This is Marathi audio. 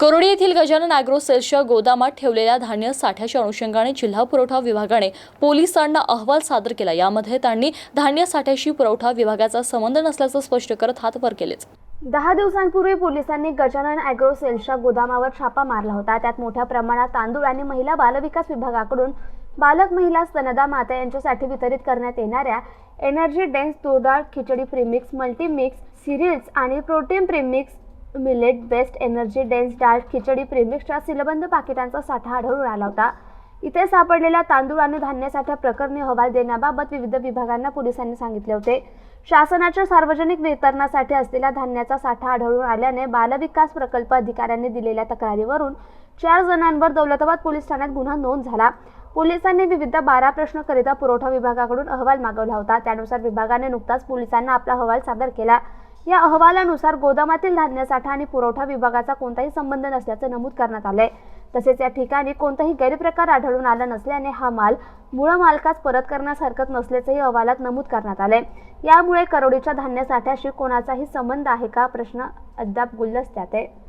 करोडी येथील गजानन अॅग्रो सेल्सच्या गोदामात ठेवलेल्या धान्य साठ्याच्या अनुषंगाने जिल्हा पुरवठा विभागाने पोलिसांना अहवाल सादर केला. यामध्ये त्यांनी धान्य साठ्याशी पुरवठा विभागाचा संबंध नसल्याचं स्पष्ट करत हात केलेच दहा दिवसांपूर्वी पोलिसांनी गजानन अॅग्रो सेल्सच्या गोदामावर छापा मारला होता. त्यात मोठ्या प्रमाणात तांदूळ आणि महिला बालविकास विभागाकडून बालक महिला स्तनदा माता यांच्यासाठी वितरित करण्यात येणाऱ्या एनर्जी डेन्स तुरडाळ खिचडी प्रीमिक्स मल्टीमिक्स सिरियल्स आणि protein premix millet based energy dense डाळ खिचडी प्रीमिक्सच्या सिलबंद पाकिटांचा साठा आढळून आला होता. इथे सापडलेल्या तांदूळ आणि धान्यासाठ्या प्रकरणी अहवाल देण्याबाबत विविध विभागांना पोलिसांनी सांगितले होते. शासनाच्या सार्वजनिक वितरणासाठी असलेल्या धान्याचा साठा आढळून आल्याने बालविकास प्रकल्प अधिकाऱ्यांनी दिलेल्या तक्रारीवरून चार जणांवर दौलताबाद पोलीस ठाण्यात गुन्हा नोंद झाला. पोलिसांनी विविध बारा प्रश्नकरिता पुरवठा विभागाकडून अहवाल मागवला होता. त्यानुसार विभागाने नुकताच पोलिसांना आपला अहवाल सादर केला. या अहवालानुसार गोदामातील धान्यसाठा आणि पुरवठा विभागाचा कोणताही संबंध नसल्याचं नमूद करण्यात आलंय. तसेच या ठिकाणी कोणताही गैरप्रकार आढळून आला नसल्याने हा माल मूळ मालकास परत करण्यास हरकत नसल्याचंही अहवालात नमूद करण्यात आलंय. यामुळे करोडीच्या धान्यसाठ्याशी कोणाचाही संबंध आहे का? प्रश्न अद्याप गुलदस्त्यात आहे.